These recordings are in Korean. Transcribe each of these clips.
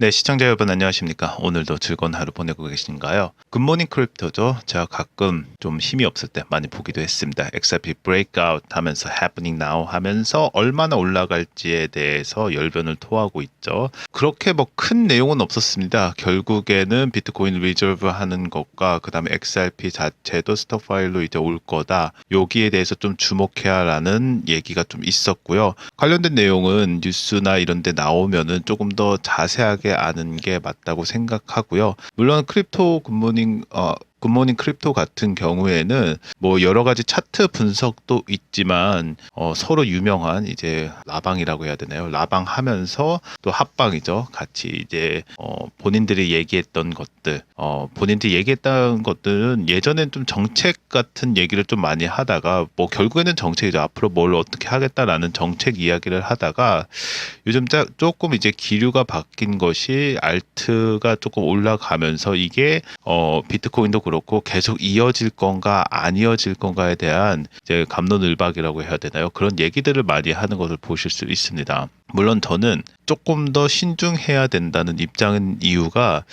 네, 시청자 여러분 안녕하십니까? 오늘도 즐거운 하루 보내고 계신가요? 굿모닝 크립토죠. 제가 가끔 좀 힘이 없을 때 많이 보기도 했습니다. XRP breakout 하면서 happening now 하면서 얼마나 올라갈지에 대해서 열변을 토하고 있죠. 그렇게 뭐 큰 내용은 없었습니다. 결국에는 비트코인 리저브 하는 것과 그다음에 XRP 자체도 스톡 파일로 이제 올 거다. 여기에 대해서 좀 주목해야라는 얘기가 좀 있었고요. 관련된 내용은 뉴스나 이런 데 나오면은 조금 더 자세하게 아는 게 맞다고 생각하고요. 물론 크립토 굿모닝 어 굿모닝 크립토 같은 경우에는 뭐 여러 가지 차트 분석도 있지만 어, 서로 유명한 이제 라방이라고 해야 되나요? 라방 하면서 또 합방이죠. 같이 이제 어, 본인들이 얘기했던 것들, 어, 본인들이 얘기했던 것들은 예전엔 좀 정책 같은 얘기를 좀 많이 하다가 뭐 결국에는 정책이죠. 앞으로 뭘 어떻게 하겠다라는 정책 이야기를 하다가 요즘 짜, 조금 이제 기류가 바뀐 것이 알트가 조금 올라가면서 이게 어, 비트코인도 그렇고 계속 이어질 건가 안 이어질 건가에 대한 이제 감론을박이라고 해야 되나요? 그런 얘기들을 많이 하는 것을 보실 수 있습니다. 물론 저는 조금 더 신중해야 된다는 입장은 이유가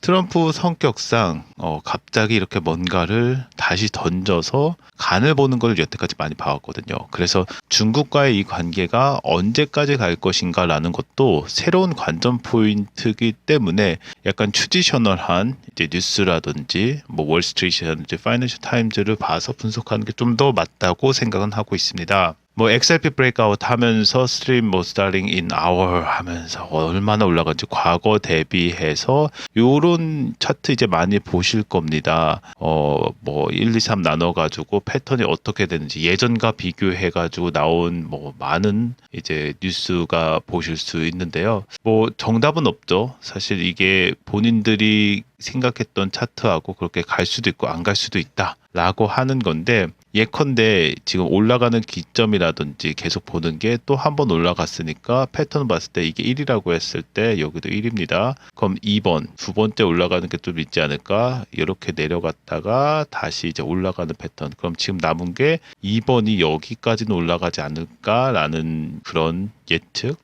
트럼프 성격상 어, 갑자기 이렇게 뭔가를 다시 던져서 간을 보는 걸 여태까지 많이 봐왔거든요. 그래서 중국과의 이 관계가 언제까지 갈 것인가라는 것도 새로운 관전 포인트이기 때문에 약간 추지셔널한 이제 뉴스라든지 뭐 월스트리트라든지 파이낸셜 타임즈를 봐서 분석하는 게 좀 더 맞다고 생각은 하고 있습니다. 뭐 XRP 브레이크아웃 하면서 스트림 뭐 스타링 인 아워 하면서 얼마나 올라간지 과거 대비해서 요런 차트 이제 많이 보실 겁니다. 어 뭐 1, 2, 3 나눠 가지고 패턴이 어떻게 되는지 예전과 비교해 가지고 나온 뭐 많은 이제 뉴스가 보실 수 있는데요. 뭐 정답은 없죠. 사실 이게 본인들이 생각했던 차트하고 그렇게 갈 수도 있고 안 갈 수도 있다라고 하는 건데 예컨대 지금 올라가는 기점이라든지 계속 보는 게 또 한 번 올라갔으니까 패턴 봤을 때 이게 1이라고 했을 때 여기도 1입니다. 그럼 2번 두 번째 올라가는 게 좀 있지 않을까? 이렇게 내려갔다가 다시 이제 올라가는 패턴. 그럼 지금 남은 게 2번이 여기까지는 올라가지 않을까라는 그런 예측.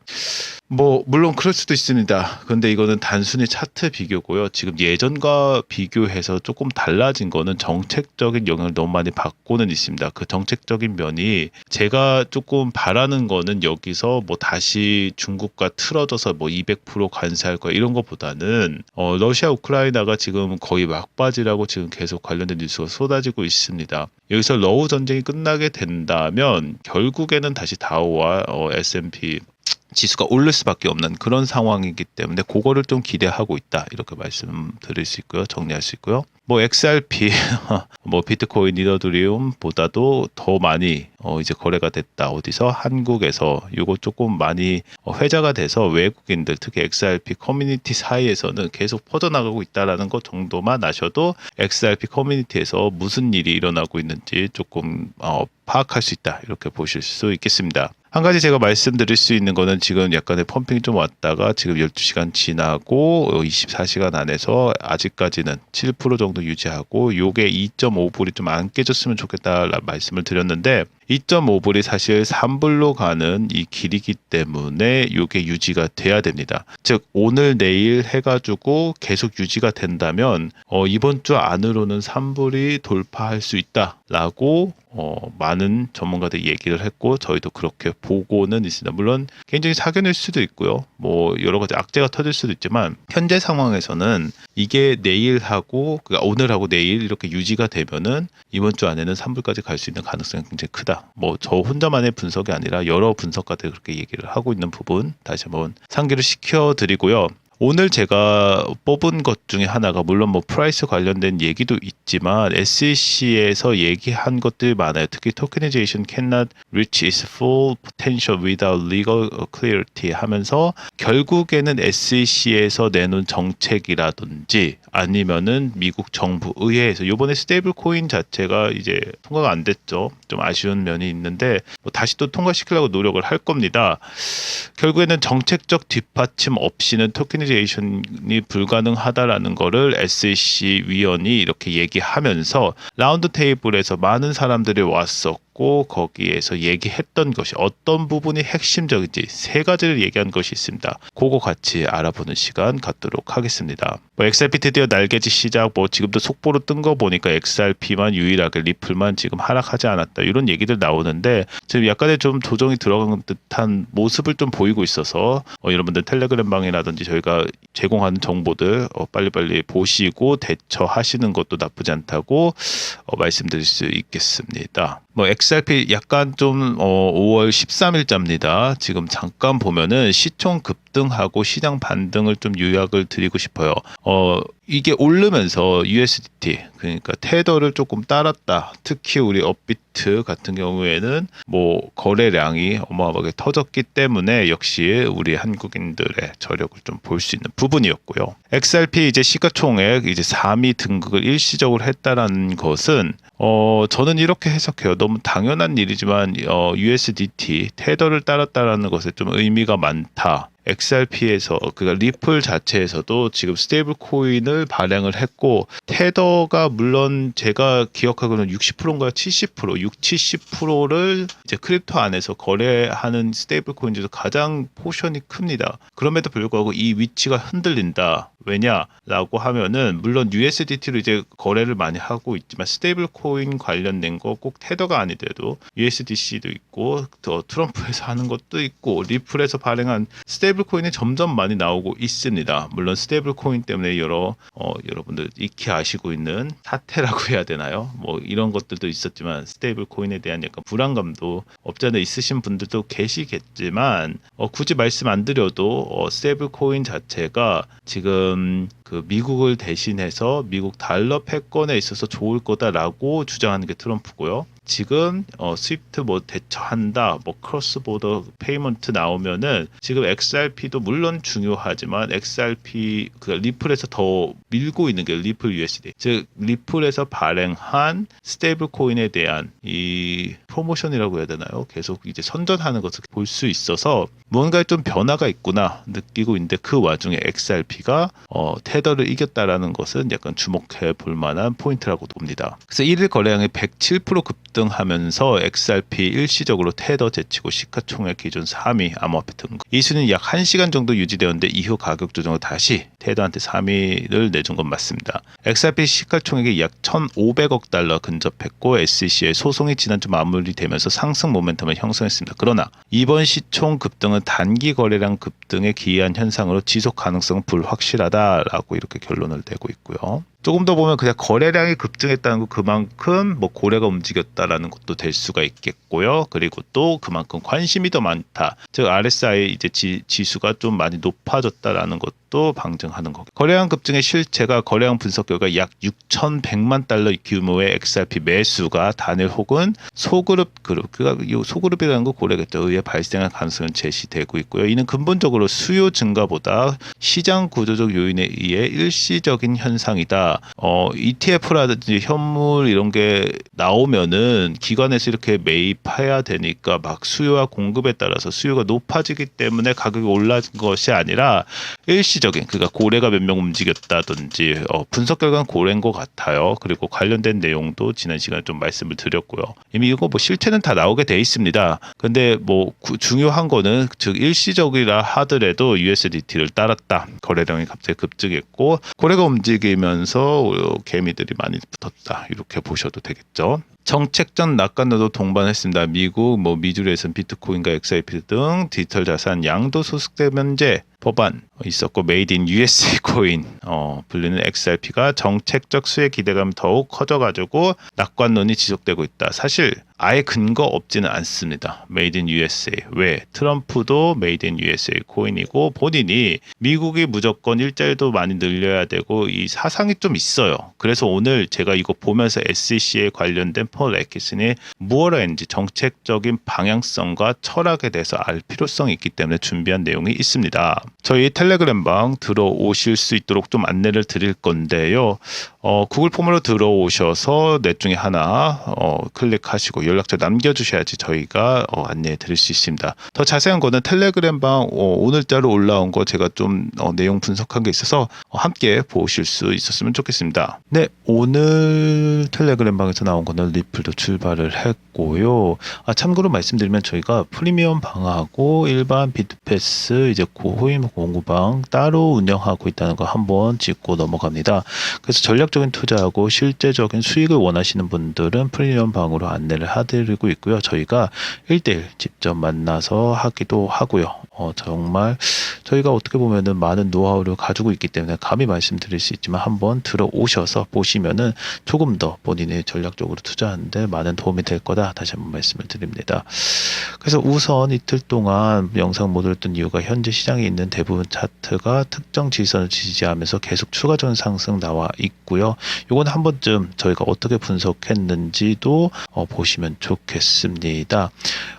뭐 물론 그럴 수도 있습니다. 근데 이거는 단순히 차트 비교고요. 지금 예전 과 비교해서 조금 달라진 거는 정책적인 영향을 너무 많이 받고는 있습니다. 그 정책적인 면이 제가 조금 바라는 거는 여기서 뭐 다시 중국과 틀어져서 뭐 200% 관세할 거야 이런 것보다는 어 러시아 우크라이나가 지금 거의 막바지라고 지금 계속 관련된 뉴스가 쏟아지고 있습니다. 여기서 러우 전쟁이 끝나게 된다면 결국에는 다시 다우와 어, S&P 지수가 오를 수밖에 없는 그런 상황이기 때문에 그거를 좀 기대하고 있다. 이렇게 말씀드릴 수 있고요. 정리할 수 있고요. 뭐 XRP 뭐 비트코인 이더드리움보다도 더 많이 어 이제 거래가 됐다. 어디서? 한국에서. 이거 조금 많이 어 회자가 돼서 외국인들 특히 XRP 커뮤니티 사이에서는 계속 퍼져나가고 있다라는 것 정도만 아셔도 XRP 커뮤니티에서 무슨 일이 일어나고 있는지 조금 어 파악할 수 있다. 이렇게 보실 수 있겠습니다. 한 가지 제가 말씀드릴 수 있는 거는 지금 약간의 펌핑이 좀 왔다가 지금 12시간 지나고 24시간 안에서 아직까지는 7% 정도 유지하고 요게 2.5불이 좀 안 깨졌으면 좋겠다 말씀을 드렸는데 2.5불이 사실 3불로 가는 이 길이기 때문에 요게 유지가 돼야 됩니다. 즉 오늘 내일 해가지고 계속 유지가 된다면 어, 이번 주 안으로는 3불이 돌파할 수 있다라고 어, 많은 전문가들이 얘기를 했고 저희도 그렇게 보고는 있습니다. 물론 개인적인 사견일 수도 있고요. 뭐 여러 가지 악재가 터질 수도 있지만 현재 상황에서는 이게 내일하고 그러니까 오늘하고 내일 이렇게 유지가 되면은 이번 주 안에는 3불까지 갈 수 있는 가능성이 굉장히 크다. 뭐 저 혼자만의 분석이 아니라 여러 분석가들이 그렇게 얘기를 하고 있는 부분 다시 한번 상기를 시켜 드리고요. 오늘 제가 뽑은 것 중에 하나가 물론 뭐 프라이스 관련된 얘기도 있지만 SEC에서 얘기한 것들이 많아요. 특히 tokenization cannot reach its full potential without legal clarity 하면서 결국에는 SEC에서 내놓은 정책이라든지 아니면은 미국 정부 의회에서 요번에 스테이블 코인 자체가 이제 통과가 안 됐죠. 좀 아쉬운 면이 있는데 뭐 다시 또 통과시키려고 노력을 할 겁니다. 결국에는 정책적 뒷받침 없이는 토키니제이션이 불가능하다라는 거를 SEC 위원이 이렇게 얘기하면서 라운드 테이블에서 많은 사람들이 왔었고 했고 거기에서 얘기했던 것이 어떤 부분이 핵심적인지 세 가지를 얘기한 것이 있습니다. 그거 같이 알아보는 시간 갖도록 하겠습니다. 뭐 XRP 드디어 날개짓 시작 뭐 지금도 속보로 뜬 거 보니까 XRP만 유일하게 리플만 지금 하락하지 않았다 이런 얘기들 나오는데 지금 약간의 좀 조정이 들어간 듯한 모습을 좀 보이고 있어서 어, 여러분들 텔레그램 방이라든지 저희가 제공하는 정보들 어, 빨리빨리 보시고 대처하시는 것도 나쁘지 않다고 어, 말씀드릴 수 있겠습니다. 뭐 XRP 약간 좀 어, 5월 13일자입니다. 지금 잠깐 보면은 시총 급등하고 시장 반등을 좀 요약을 드리고 싶어요. 어 이게 오르면서 USDT 그러니까 테더를 조금 따랐다. 특히 우리 업비트 같은 경우에는 뭐 거래량이 어마어마하게 터졌기 때문에 역시 우리 한국인들의 저력을 좀 볼 수 있는 부분이었고요. XRP 이제 시가총액 이제 3위 등극을 일시적으로 했다라는 것은 어 저는 이렇게 해석해요. 너무 당연한 일이지만 어 USDT 테더를 따랐다라는 것에 좀 의미가 많다. XRP에서 그러니까 리플 자체에서도 지금 스테이블 코인을 발행을 했고 테더가 물론 제가 기억하고는 60%인가요? 70% 6, 70%를 이제 크립토 안에서 거래하는 스테이블 코인 중에서 가장 포션이 큽니다. 그럼에도 불구하고 이 위치가 흔들린다. 왜냐라고 하면은 물론 USDT로 이제 거래를 많이 하고 있지만 스테이블 코인 관련된 거 꼭 테더가 아니더라도 USDC도 있고 더 트럼프에서 하는 것도 있고 리플에서 발행한 스테이블 코인이 점점 많이 나오고 있습니다. 물론 스테이블 코인 때문에 여러 어, 여러분들 익히 아시고 있는 사태라고 해야 되나요? 뭐 이런 것들도 있었지만 스테이블 코인에 대한 약간 불안감도 않아 있으신 분들도 계시겠지만 어, 굳이 말씀 안 드려도 어, 스테이블 코인 자체가 지금 um, 그 미국을 대신해서 미국 달러 패권에 있어서 좋을 거다라고 주장하는 게 트럼프고요. 지금 어, 스위프트 뭐 대처한다, 뭐 크로스 보더 페이먼트 나오면은 지금 XRP도 물론 중요하지만 XRP 그 리플에서 더 밀고 있는 게 리플 USD, 즉 리플에서 발행한 스테이블 코인에 대한 이 프로모션이라고 해야 되나요? 계속 이제 선전하는 것을 볼 수 있어서 뭔가 좀 변화가 있구나 느끼고 있는데 그 와중에 XRP가 어, 테 더를 이겼다라는 것은 약간 주목해 볼 만한 포인트라고 봅니다. 그래서 1일 거래량이 107% 급등하면서 XRP 일시적으로 테더 제치고 시가총액 기준 3위 암호화폐 등급. 이 수는 약 1시간 정도 유지되었는데 이후 가격 조정을 다시 테더한테 3위를 내준 건 맞습니다. XRP 시가총액이 약 1,500억 달러 근접했고 SEC의 소송이 지난주 마무리되면서 상승 모멘텀을 형성했습니다. 그러나 이번 시총 급등은 단기 거래량 급등에 기이한 현상으로 지속 가능성은 불확실하다라고 이렇게 결론을 내고 있고요. 조금 더 보면 그냥 거래량이 급증했다는 거 그만큼 뭐 고래가 움직였다라는 것도 될 수가 있겠고요. 그리고 또 그만큼 관심이 더 많다. 즉 RSI 이제 지, 지수가 좀 많이 높아졌다라는 것도 방증하는 거. 거래량 급증의 실체가 거래량 분석 결과 약 6,100만 달러 규모의 XRP 매수가 단일 혹은 소그룹 그룹 그가 이 소그룹이라는 거 고래겠죠. 의해 발생할 가능성은 제시되고 있고요. 이는 근본적으로 수요 증가보다 시장 구조적 요인에 의해 일시적인 현상이다. 어, ETF라든지 현물 이런 게 나오면은 기관에서 이렇게 매입해야 되니까 막 수요와 공급에 따라서 수요가 높아지기 때문에 가격이 올라진 것이 아니라 일시적인 그러니까 고래가 몇 명 움직였다든지 어, 분석 결과는 고래인 것 같아요. 그리고 관련된 내용도 지난 시간에 좀 말씀을 드렸고요. 이미 이거 뭐 실체는 다 나오게 돼 있습니다. 근데 뭐 구- 중요한 거는 즉 일시적이라 하더라도 USDT를 따랐다. 거래량이 갑자기 급증했고 고래가 움직이면서 어, 개미들이 많이 붙었다. 이렇게 보셔도 되겠죠. 정책적 낙관으로 동반했습니다. 미국, 뭐 미주리에서는 비트코인과 XRP 등 디지털 자산 양도 소득세 면제 법안 있었고 메이드 인 USA 코인 어, 불리는 XRP가 정책적 수혜 기대감이 더욱 커져가지고 낙관론이 지속되고 있다. 사실 아예 근거 없지는 않습니다. 메이드 인 USA 왜 트럼프도 메이드 인 USA 코인이고 본인이 미국이 무조건 일자리도 많이 늘려야 되고 이 사상이 좀 있어요. 그래서 오늘 제가 이거 보면서 SEC에 관련된 폴 에키슨이 무엇을 했는지 정책적인 방향성과 철학에 대해서 알 필요성이 있기 때문에 준비한 내용이 있습니다. 저희 텔레그램방 들어오실 수 있도록 좀 안내를 드릴 건데요. 어, 구글 폼으로 들어오셔서 넷 중에 하나 어, 클릭하시고 연락처 남겨주셔야지 저희가 어, 안내해 드릴 수 있습니다. 더 자세한 거는 텔레그램방 어, 오늘자로 올라온 거 제가 좀 어, 내용 분석한 게 있어서 어, 함께 보실 수 있었으면 좋겠습니다. 네, 오늘 텔레그램방에서 나온 거는 리 플도 출발을 했고요. 아, 참고로 말씀드리면 저희가 프리미엄 방하고 일반 비트패스 이제 고호임 공구방 따로 운영하고 있다는 거 한번 짚고 넘어갑니다. 그래서 전략적인 투자하고 실제적인 수익을 원하시는 분들은 프리미엄 방으로 안내를 해드리고 있고요. 저희가 1대1 직접 만나서 하기도 하고요. 어, 정말 저희가 어떻게 보면은 많은 노하우를 가지고 있기 때문에 감히 말씀드릴 수 있지만 한번 들어오셔서 보시면은 조금 더 본인이 전략적으로 투자하는데 많은 도움이 될 거다 다시 한번 말씀을 드립니다. 그래서 우선 이틀 동안 영상 못 올렸던 이유가 현재 시장에 있는 대부분 차트가 특정 지선을 지지하면서 계속 추가적인 상승 나와 있고요. 요건 한 번쯤 저희가 어떻게 분석했는지도 어, 보시면 좋겠습니다.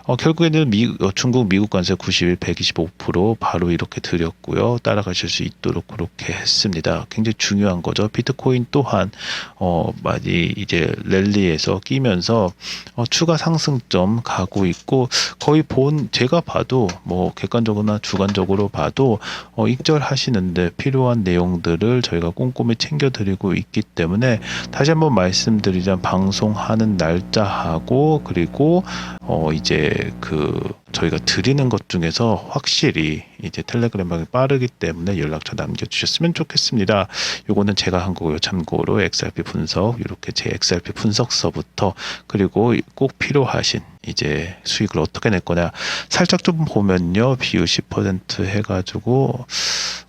어, 결국에는 미, 어, 중국 미국 관세 90일 125% 바로 이렇게 드렸고요. 따라가실 수 있도록 그렇게 했습니다. 굉장히 중요한 거죠. 비트코인 또한 어, 많이 이제 랠리에서 끼면서 어, 추가 상승점 가고 있고 거의 본 제가 봐도 뭐 객관적으로나 주관적으로 봐도 어, 익절하시는데 필요한 내용들을 저희가 꼼꼼히 챙겨드리고 있기 때문에 다시 한번 말씀드리자면 방송하는 날짜하고 그리고 어 이제 그 저희가 드리는 것 중에서 확실히 이제 텔레그램방이 빠르기 때문에 연락처 남겨주셨으면 좋겠습니다. 요거는 제가 한 거고요. 참고로 XRP 분석 이렇게 제 XRP 분석서부터 그리고 꼭 필요하신 이제 수익을 어떻게 낼 거냐 살짝 좀 보면요 비율 10% 해가지고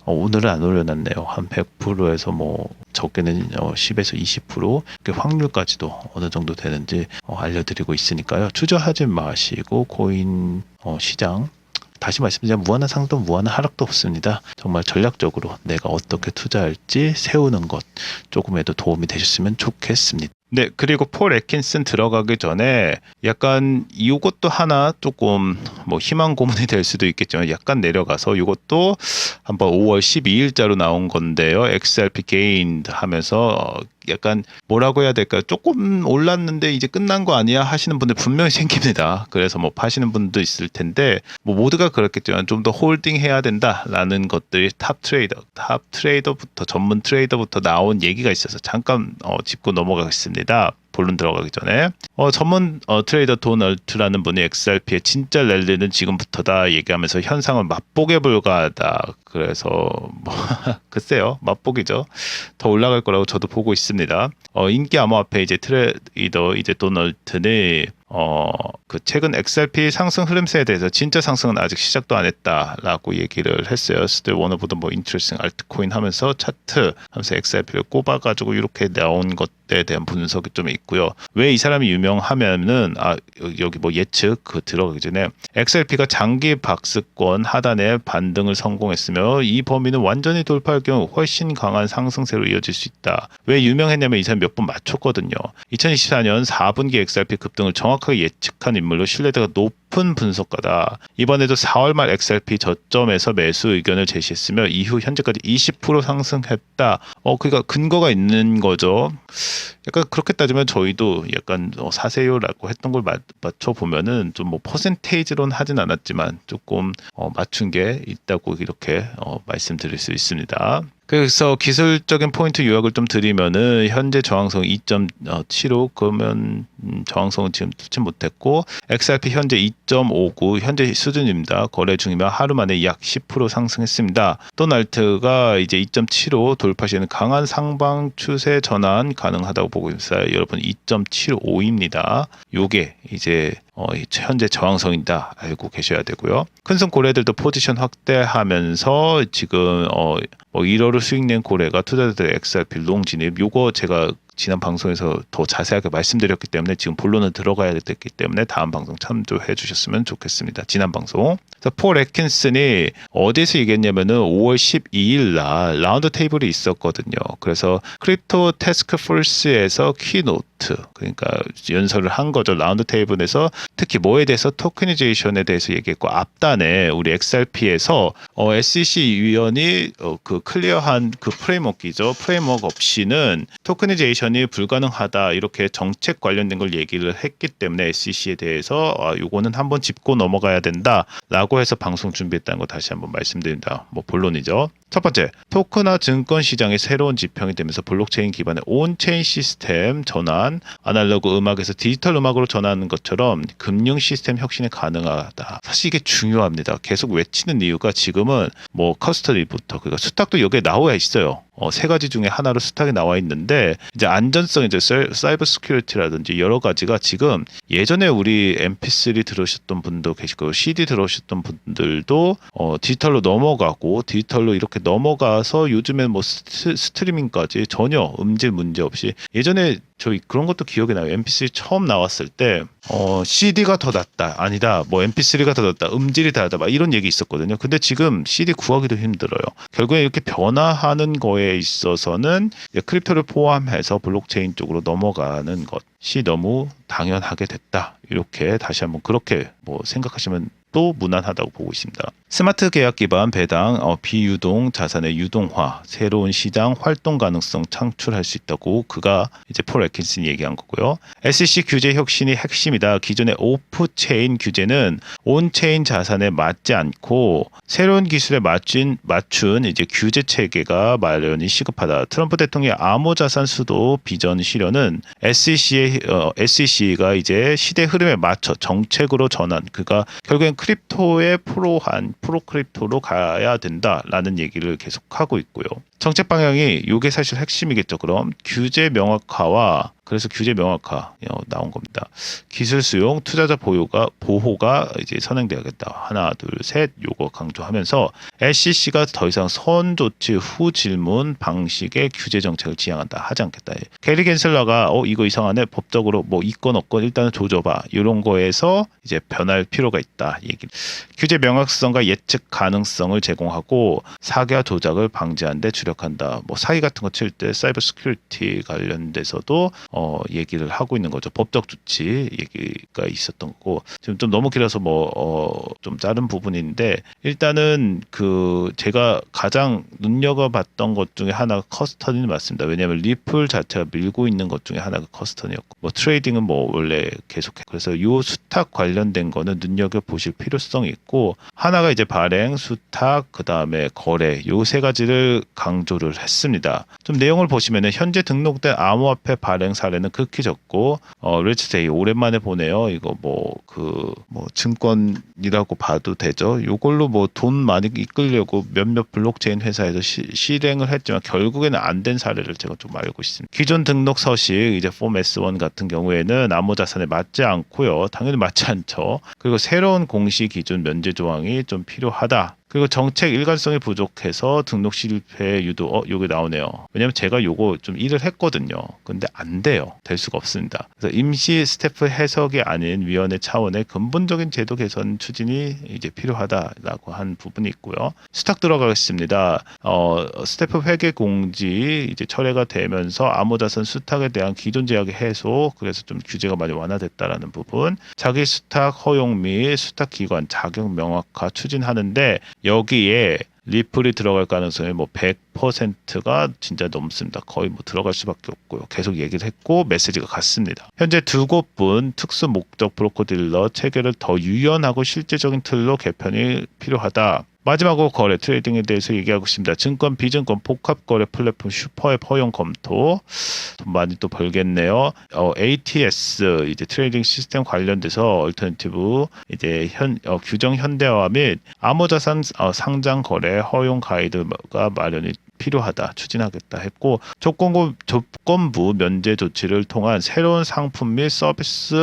어, 오늘은 안 올려놨네요 한 100%에서 뭐 적게는 어, 10에서 20%그 확률까지도 어느 정도 되는지 어, 알려드리고 있으니까요 투자하지 마시고 코인 어, 시장 다시 말씀드리면 무한한 상도 무한한 하락도 없습니다. 정말 전략적으로 내가 어떻게 투자할지 세우는 것 조금에도 도움이 되셨으면 좋겠습니다. 네, 그리고 폴 애킨슨 들어가기 전에 약간 이것도 하나 조금 뭐 희망 고문이 될 수도 있겠지만 약간 내려가서 이것도 한번 5월 12일자로 나온 건데요. XRP 게인 하면서 어, 약간 뭐라고 해야 될까요? 조금 올랐는데 이제 끝난 거 아니야 하시는 분들 분명히 생깁니다. 그래서 뭐 파시는 분도 있을 텐데 뭐 모두가 그렇겠지만 좀 더 홀딩 해야 된다라는 것들이 탑 트레이더, 탑 트레이더부터 전문 트레이더부터 나온 얘기가 있어서 잠깐 어, 짚고 넘어가겠습니다. 본론 들어가기 전에 어, 전문 어, 트레이더 도널트라는 분이 XRP의 진짜 랠리는 지금부터다 얘기하면서 현상을 맛보게 불가하다. 그래서 뭐 글쎄요 맛보기죠. 더 올라갈 거라고 저도 보고 있습니다. 어, 인기 암호화폐 이제 트레이더 이제 도널트는 어, 그 최근 XRP 상승 흐름세에 대해서 진짜 상승은 아직 시작도 안 했다라고 얘기를 했어요. 스틸 원어보다 뭐 인트레스팅 알트코인 하면서 차트 하면서 XRP를 꼽아가지고 이렇게 나온 것에 대한 분석이 좀 있고요. 왜 이 사람이 유명하면은 아 여기 뭐 예측 그 들어가기 전에 XRP가 장기 박스권 하단에 반등을 성공했으며 이 범위는 완전히 돌파할 경우 훨씬 강한 상승세로 이어질 수 있다. 왜 유명했냐면 이 사람 몇 번 맞췄거든요. 2024년 4분기 XRP 급등을 정확 하게 예측한 인물로 신뢰도가 높은 분석가다. 이번에도 4월 말 XRP 저점에서 매수 의견을 제시했으며 이후 현재까지 20% 상승했다. 어, 그러니까 근거가 있는 거죠. 약간 그렇게 따지면 저희도 약간 어, 사세요라고 했던 걸 맞, 맞춰 보면은 좀 뭐 퍼센테이지로는 하진 않았지만 조금 어, 맞춘 게 있다고 이렇게 어, 말씀드릴 수 있습니다. 그래서 기술적인 포인트 요약을 좀 드리면은 현재 저항성 2.75 그러면 음, 저항성은 지금 뚫지 못했고 XRP 현재 2.59 현재 수준입니다. 거래 중이며 하루 만에 약 10% 상승했습니다. 도날트가 이제 2.75 돌파 시에는 강한 상방 추세 전환 가능하다고 보고 있어요. 여러분 2.75입니다. 요게 이제 어, 현재 저항성이다 알고 계셔야 되고요. 큰손 고래들도 포지션 확대하면서 지금 어, 뭐 1월로 수익 낸 고래가 투자자들 XRP 롱 진입 요거 제가 지난 방송에서 더 자세하게 말씀드렸기 때문에 지금 본론은 들어가야 됐기 때문에 다음 방송 참조해 주셨으면 좋겠습니다. 지난 방송. 폴 애킨슨이 어디서 얘기했냐면은 5월 12일 날 라운드 테이블이 있었거든요. 그래서 크립토 테스크 포스에서 키노트 그러니까 연설을 한 거죠. 라운드 테이블에서 특히 뭐에 대해서 토크니제이션에 대해서 얘기했고 앞단에 우리 XRP에서 어, SEC 위원이 어, 그 클리어한 그 프레임워크이죠. 프레임워크 없이는 토크니제이션 레귤레이션이 불가능하다 이렇게 정책 관련된 걸 얘기를 했기 때문에 SEC에 대해서 아, 요거는 한번 짚고 넘어가야 된다라고 해서 방송 준비했다는 거 다시 한번 말씀드립니다. 뭐 본론이죠. 첫 번째, 토크나 증권 시장의 새로운 지평이 되면서 블록체인 기반의 온체인 시스템 전환, 아날로그 음악에서 디지털 음악으로 전환하는 것처럼 금융 시스템 혁신이 가능하다. 사실 이게 중요합니다. 계속 외치는 이유가 지금은 뭐 커스터디부터 그러니까 수탁도 여기에 나와 있어요. 어, 세 가지 중에 하나로 수탁이 나와 있는데 이제 안전성 이제 사- 사이버 스큐리티라든지 여러 가지가 지금 예전에 우리 MP3 들으셨던 분도 계시고 CD 들으셨던 분들도 어, 디지털로 넘어가고 디지털로 이렇게 넘어가서 요즘엔 뭐 스, 스트리밍까지 전혀 음질 문제 없이 예전에 저희 그런 것도 기억이 나요. MP3 처음 나왔을 때 어, CD가 더 낫다. 아니다. 뭐 MP3가 더 낫다. 음질이 다르다. 막 이런 얘기 있었거든요. 근데 지금 CD 구하기도 힘들어요. 결국에 이렇게 변화하는 거에 있어서는 이제 크립토를 포함해서 블록체인 쪽으로 넘어가는 것이 너무 당연하게 됐다. 이렇게 다시 한번 그렇게 뭐 생각하시면 또 무난하다고 보고 있습니다. 스마트 계약 기반 배당, 어, 비유동 자산의 유동화, 새로운 시장 활동 가능성 창출할 수 있다고 그가 이제 폴 애킨슨이 얘기한 거고요. SEC 규제 혁신이 핵심이다. 기존의 오프체인 규제는 온체인 자산에 맞지 않고 새로운 기술에 맞춘 맞춘 이제 규제 체계가 마련이 시급하다. 트럼프 대통령의 암호 자산 수도 비전 실현은 SEC의 어, SEC가 이제 시대 흐름에 맞춰 정책으로 전환. 그가 결국엔 크립토의 프로한 프로 크립토로 가야 된다라는 얘기를 계속 하고 있고요. 정책 방향이 이게 사실 핵심이겠죠. 그럼 규제 명확화와 그래서 규제 명확화 어, 나온 겁니다. 기술 수용, 투자자 보호가 보호가 이제 선행돼야겠다. 하나, 둘, 셋 요거 강조하면서 SEC가 더 이상 선 조치 후 질문 방식의 규제 정책을 지향한다 하지 않겠다. 게리 겐슬러가 어 이거 이상하네 법적으로 뭐 있건 없건 일단은 조져봐 이런 거에서 이제 변할 필요가 있다 얘기. 규제 명확성과 예측 가능성을 제공하고 사기와 조작을 방지하는 데 주력한다. 뭐 사기 같은 거 칠 때 사이버 스큐리티 관련돼서도 어 얘기를 하고 있는 거죠. 법적 조치 얘기가 있었던 거고 지금 좀 너무 길어서 뭐어좀 자른 부분인데 일단은 그 제가 가장 눈여겨봤던 것 중에 하나가 커스터디는 맞습니다. 왜냐하면 리플 자체가 밀고 있는 것 중에 하나가 커스터디였고 뭐 트레이딩은 뭐 원래 계속해 그래서 요 수탁 관련된 거는 눈여겨 보실 필요성이 있고 하나가 이제 발행, 수탁, 그 다음에 거래 요 세 가지를 강조를 했습니다. 좀 내용을 보시면은 현재 등록된 암호화폐 발행 사례는 극히 적고 어 레츠데이 오랜만에 보네요. 이거 뭐그 뭐 증권이라고 봐도 되죠. 요걸로 뭐 돈 많이 이끌려고 몇몇 블록체인 회사에서 시, 실행을 했지만 결국에는 안 된 사례를 제가 좀 알고 있습니다. 기존 등록 서식 이제 폼 S1 같은 경우에는 암호 자산에 맞지 않고요. 당연히 맞지 않죠. 그리고 새로운 공시 기준 면제 조항이 좀 필요하다. 그리고 정책 일관성이 부족해서 등록 실패 유도 어 요게 나오네요. 왜냐면 제가 요거 좀 일을 했거든요. 근데 안 돼요. 될 수가 없습니다. 그래서 임시 스태프 해석이 아닌 위원회 차원의 근본적인 제도 개선 추진이 이제 필요하다라고 한 부분이 있고요. 수탁 들어가겠습니다. 어 스태프 회계 공지 이제 철회가 되면서 암호자산 수탁에 대한 기존 제약의 해소 그래서 좀 규제가 많이 완화됐다라는 부분 자기 수탁 허용 및 수탁 기관 자격 명확화 추진하는데 여기에 리플이 들어갈 가능성이 뭐 100%가 진짜 넘습니다. 거의 뭐 들어갈 수밖에 없고요. 계속 얘기를 했고 메시지가 같습니다. 현재 두 곳분 특수 목적 브로커 딜러 체계를 더 유연하고 실제적인 틀로 개편이 필요하다. 마지막으로 거래 트레이딩에 대해서 얘기하고 있습니다. 증권, 비증권, 복합 거래 플랫폼 슈퍼앱 허용 검토 돈 많이 또 벌겠네요. 어, ATS 이제 트레이딩 시스템 관련돼서 얼터너티브 이제 현 어, 규정 현대화 및 암호자산 어, 상장 거래 허용 가이드가 마련이 필요하다 추진하겠다 했고 조건부 조건부 면제 조치를 통한 새로운 상품 및 서비스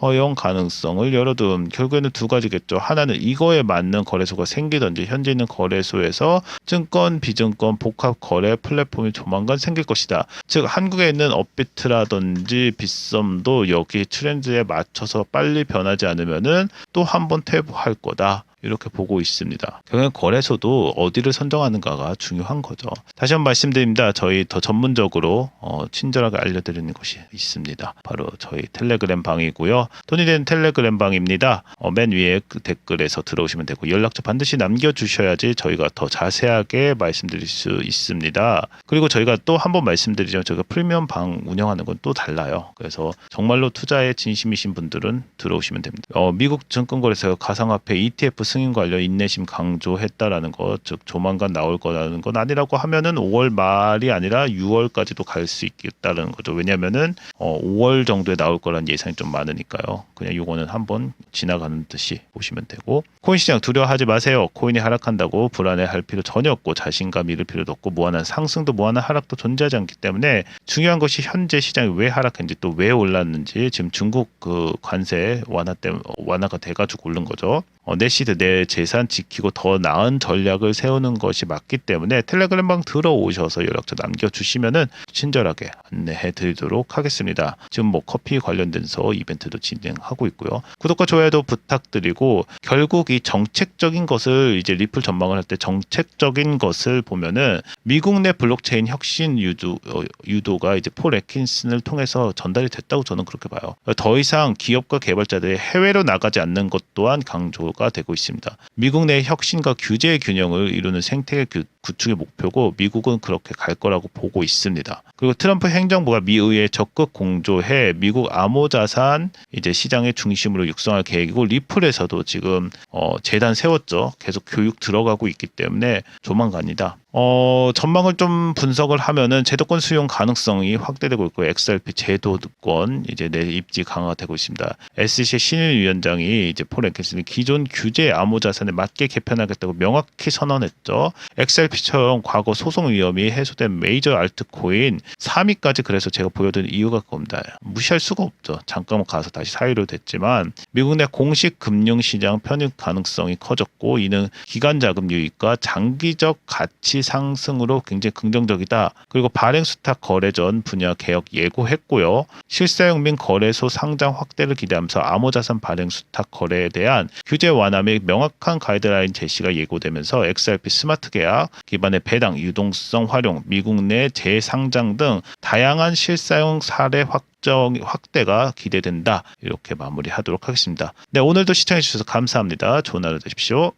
허용 가능성을 열어둔 결국에는 두 가지겠죠. 하나는 이거에 맞는 거래소가 생기든지 현재 있는 거래소에서 증권, 비증권, 복합 거래 플랫폼이 조만간 생길 것이다. 즉 한국에 있는 업비트라든지 빗썸도 여기 트렌드에 맞춰서 빨리 변하지 않으면은 또 한 번 퇴보할 거다. 이렇게 보고 있습니다. 경영 거래소도 어디를 선정하는가가 중요한 거죠. 다시 한번 말씀드립니다. 저희 더 전문적으로 어, 친절하게 알려드리는 것이 있습니다. 바로 저희 텔레그램 방이고요. 돈이 되는 텔레그램 방입니다. 어, 맨 위에 그 댓글에서 들어오시면 되고 연락처 반드시 남겨주셔야지 저희가 더 자세하게 말씀드릴 수 있습니다. 그리고 저희가 또 한번 말씀드리자면 저희가 프리미엄 방 운영하는 건 또 달라요. 그래서 정말로 투자에 진심이신 분들은 들어오시면 됩니다. 어, 미국 증권거래소가 가상화폐 ETF 승인 관련 인내심 강조했다라는 것, 즉 조만간 나올 거라는 건 아니라고 하면은 5월 말이 아니라 6월까지도 갈 수 있겠다는 거죠. 왜냐면은 어, 5월 정도에 나올 거란 예상이 좀 많으니까요. 그냥 요거는 한번 지나가는 듯이 보시면 되고 코인 시장 두려워하지 마세요. 코인이 하락한다고 불안해할 필요 전혀 없고 자신감 잃을 필요도 없고 무한한 상승도 무한한 하락도 존재하지 않기 때문에 중요한 것이 현재 시장이 왜 하락했는지 또 왜 올랐는지 지금 중국 그 관세 완화 때문에 완화가 돼가지고 오른 거죠. 어, 내 시드 내 재산 지키고 더 나은 전략을 세우는 것이 맞기 때문에 텔레그램방 들어오셔서 연락처 남겨주시면은 친절하게 안내해 드리도록 하겠습니다. 지금 뭐 커피 관련돼서 이벤트도 진행하고 있고요. 구독과 좋아요도 부탁드리고 결국 이 정책적인 것을 이제 리플 전망을 할 때 정책적인 것을 보면은 미국 내 블록체인 혁신 유도 어, 유도가 이제 폴 에킨슨을 통해서 전달이 됐다고 저는 그렇게 봐요. 더 이상 기업과 개발자들이 해외로 나가지 않는 것 또한 강조가 되고 있습니다. 미국 내 혁신과 규제의 균형을 이루는 생태계 구- 구축의 목표고 미국은 그렇게 갈 거라고 보고 있습니다. 그리고 트럼프 행정부가 미 의회 적극 공조해 미국 암호자산 이제 시장의 중심으로 육성할 계획이고 리플에서도 지금 어, 재단 세웠죠. 계속 교육 들어가고 있기 때문에 조만간이다. 어, 전망을 좀 분석을 하면은 제도권 수용 가능성이 확대되고 있고 XRP 제도권 이제 내 입지 강화되고 있습니다. SEC 신일 위원장이 이제 폴 앵켄슨이 기존 규제 암호자산에 맞게 개편하겠다고 명확히 선언했죠. XRP 처럼 과거 소송 위험이 해소된 메이저 알트코인 3위까지 그래서 제가 보여드린 이유가 그겁니다. 무시할 수가 없죠. 잠깐만 가서 다시 사유로 됐지만 미국 내 공식 금융시장 편입 가능성이 커졌고 이는 기관 자금 유입과 장기적 가치 상승으로 굉장히 긍정적이다. 그리고 발행 수탁 거래 전 분야 개혁 예고했고요. 실사용 및 거래소 상장 확대를 기대하면서 암호자산 발행 수탁 거래에 대한 규제 완화 및 명확한 가이드라인 제시가 예고되면서 XRP 스마트 계약 기반의 배당, 유동성 활용, 미국 내 재상장 등 다양한 실사용 사례 확정 확대가 기대된다. 이렇게 마무리하도록 하겠습니다. 네, 오늘도 시청해 주셔서 감사합니다. 좋은 하루 되십시오.